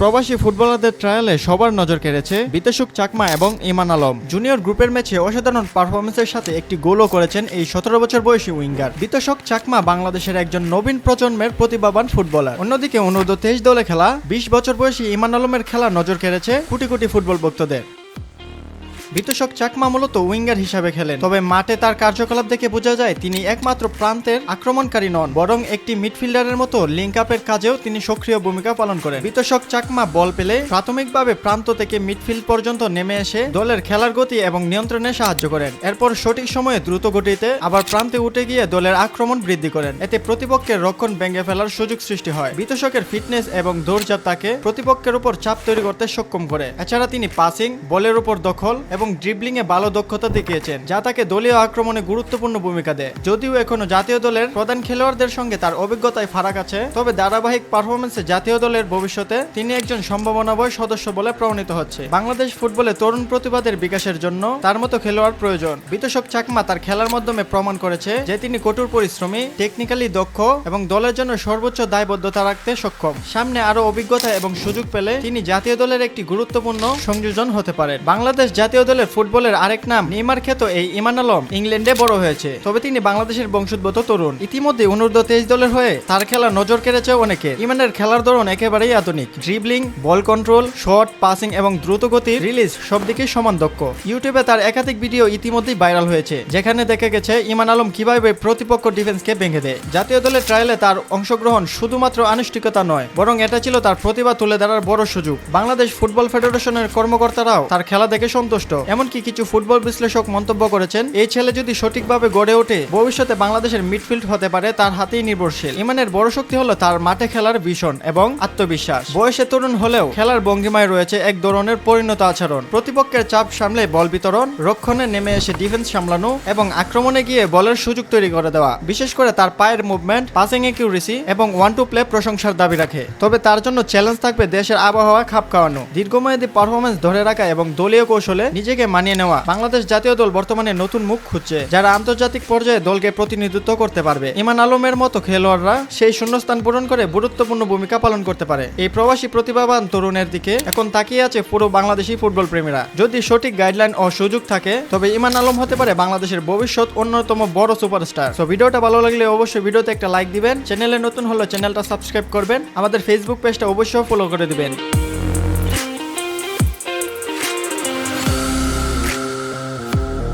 প্রবাসী ফুটবলারদের ট্রায়ালে সবার নজর কেড়েছে বিতেশুক চাকমা এবং ইমান আলম। জুনিয়র গ্রুপের ম্যাচে অসাধারণ পারফরমেন্সের সাথে একটি গোলও করেছেন এই সতেরো বছর বয়সী উইঙ্গার। বিতশক চাকমা বাংলাদেশের একজন নবীন প্রজন্মের প্রতিভাবান ফুটবলার। অন্যদিকে অনুরোধ তেইশ দলে খেলা, বিশ বছর বয়সী ইমান আলমের খেলা নজর কেড়েছে কোটি কোটি ফুটবল ভক্তদের। বিতোষক চাকমা মূলত উইঙ্গার হিসাবে খেলেন। তবে মাঠে তার কার্যকলাপ দেখে বোঝা যায়, তিনি একমাত্র প্রান্তের আক্রমণকারী নন, বরং একটি মিডফিল্ডারের মতো লিঙ্ক আপের কাজেও তিনি সক্রিয় ভূমিকা পালন করেন। বিতোষক চাকমা বল পেলে প্রাথমিকভাবে প্রান্ত থেকে মিডফিল্ড পর্যন্ত নেমে এসে দলের খেলার গতি এবং নিয়ন্ত্রণে সাহায্য করেন। এরপর সঠিক সময়ে দ্রুত গতিতে আবার প্রান্তে উঠে গিয়ে দলের আক্রমণ বৃদ্ধি করেন। এতে প্রতিপক্ষের রক্ষণ ভেঙে ফেলার সুযোগ সৃষ্টি হয়। বিতোষকের ফিটনেস এবং দৌড়ঝাঁপ তাকে প্রতিপক্ষের উপর চাপ তৈরি করতে সক্ষম করে। এছাড়া তিনি পাসিং, বলের উপর দখল এবং ড্রিবলিং এ ভালো দক্ষতা দেখিয়েছেন, যা তাকে দলীয় আক্রমণে গুরুত্বপূর্ণ ভূমিকা দেয়। যদিও এখনও জাতীয় দলের প্রধান খেলোয়াড়দের সঙ্গে তার অভিজ্ঞতায় ফারাক আছে, তবে ধারাবাহিক পারফরমেন্সে জাতীয় দলের ভবিষ্যতে তিনি একজন সম্ভাবনাময় সদস্য বলে প্রমাণিত হচ্ছে। বাংলাদেশ ফুটবলে তরুণ প্রতিভাদের বিকাশের জন্য তার মতো খেলোয়াড় প্রয়োজন। বিতোষক চাকমা তার খেলার মাধ্যমে প্রমাণ করেছে যে তিনি কঠোর পরিশ্রমী টেকনিক্যালি দক্ষ এবং দলের জন্য সর্বোচ্চ দায়বদ্ধতা রাখতে সক্ষম। সামনে আরও অভিজ্ঞতা এবং সুযোগ পেলে তিনি জাতীয় দলের একটি গুরুত্বপূর্ণ সংযোজন হতে পারেন। বাংলাদেশ জাতীয় দলের ফুটবলের আরেক নাম নেইমার খ্যাত এই ইমান আলম ইংল্যান্ডে বড় হয়েছে। তবে তিনি বাংলাদেশের বংশোদ্ভূত তরুণ। ইতিমধ্যে অনূর্ধ্ব তেইশ দলের হয়ে তার খেলা নজর কেড়েছে অনেকে। ইমানের খেলার ধরন একেবারেই আধুনিক। Dribbling ball control shot passing এবং দ্রুত গতির রিলিজ সব দিকে সমান দক্ষ। ইউটিউবে তার একাধিক ভিডিও ইতিমধ্যেই ভাইরাল হয়েছে। যেখানে দেখা গেছে ইমান আলম কীভাবে প্রতিপক্ষ ডিফেন্সকে ভেঙে দেয়। জাতীয় দলের ট্রায়ালে তার অংশগ্রহণ শুধুমাত্র আনুষ্ঠানিকতা নয়, বরং এটা ছিল তার প্রতিভা তুলে ধরার বড় সুযোগ। বাংলাদেশ ফুটবল ফেডারেশনের কর্মকর্তারাও তার খেলা দেখে সন্তুষ্ট। এমনকি কিছু ফুটবল বিশ্লেষক মন্তব্য করেছেন, এই ছেলে যদি সঠিকভাবে গড়ে ওঠে, ভবিষ্যতে বাংলাদেশের মিডফিল্ড হতে পারে তার হাতেই নির্ভরশীল। ইমানের বড় শক্তি হলো তার মাঠে খেলার ভীষণ এবং আত্মবিশ্বাস। বয়সে তরুণ হলেও খেলার ভঙ্গিমায় রয়েছে এক ধরনের পরিণত আচরণ। প্রতিপক্ষের চাপ সামলে বল বিতরণ, রক্ষণে নেমে এসে ডিফেন্স সামলানো এবং আক্রমণে গিয়ে বলের সুযোগ তৈরি করে দেওয়া। বিশেষ করে তার পায়ের মুভমেন্ট পাসিং একিউরেসি এবং ওয়ান টু প্লে প্রশংসার দাবি রাখে। তবে তার জন্য চ্যালেঞ্জ থাকবে দেশের আবহাওয়া খাপ খাওয়ানো। দীর্ঘমেয়াদী পারফরমেন্স ধরে রাখা এবং দলীয় কৌশলে নিজেকে মানিয়ে নেওয়া। বাংলাদেশ জাতীয় দল বর্তমানে নতুন মুখ খুঁজছে, যারা আন্তর্জাতিক পর্যায়ে দলকে প্রতিনিধিত্ব করতে পারবে। ইমান আলমের মতো খেলোয়াড়রা সেই শূন্যস্থান পূরণ করে গুরুত্বপূর্ণ ভূমিকা পালন করতে পারে। এই প্রবাসী প্রতিভাবান তরুণের দিকে এখন তাকিয়ে আছে পুরো বাংলাদেশি ফুটবল প্রেমীরা। যদি সঠিক গাইডলাইন ও সুযোগ থাকে, তবে ইমান আলম হতে পারে বাংলাদেশের ভবিষ্যৎ অন্যতম বড় সুপারস্টার। তো ভিডিওটা ভালো লাগলে অবশ্যই ভিডিওতে একটা লাইক দিবেন। চ্যানেলে নতুন হলে চ্যানেলটা সাবস্ক্রাইব করবেন। আমাদের ফেসবুক পেজটা অবশ্যই ফলো করে দিবেন।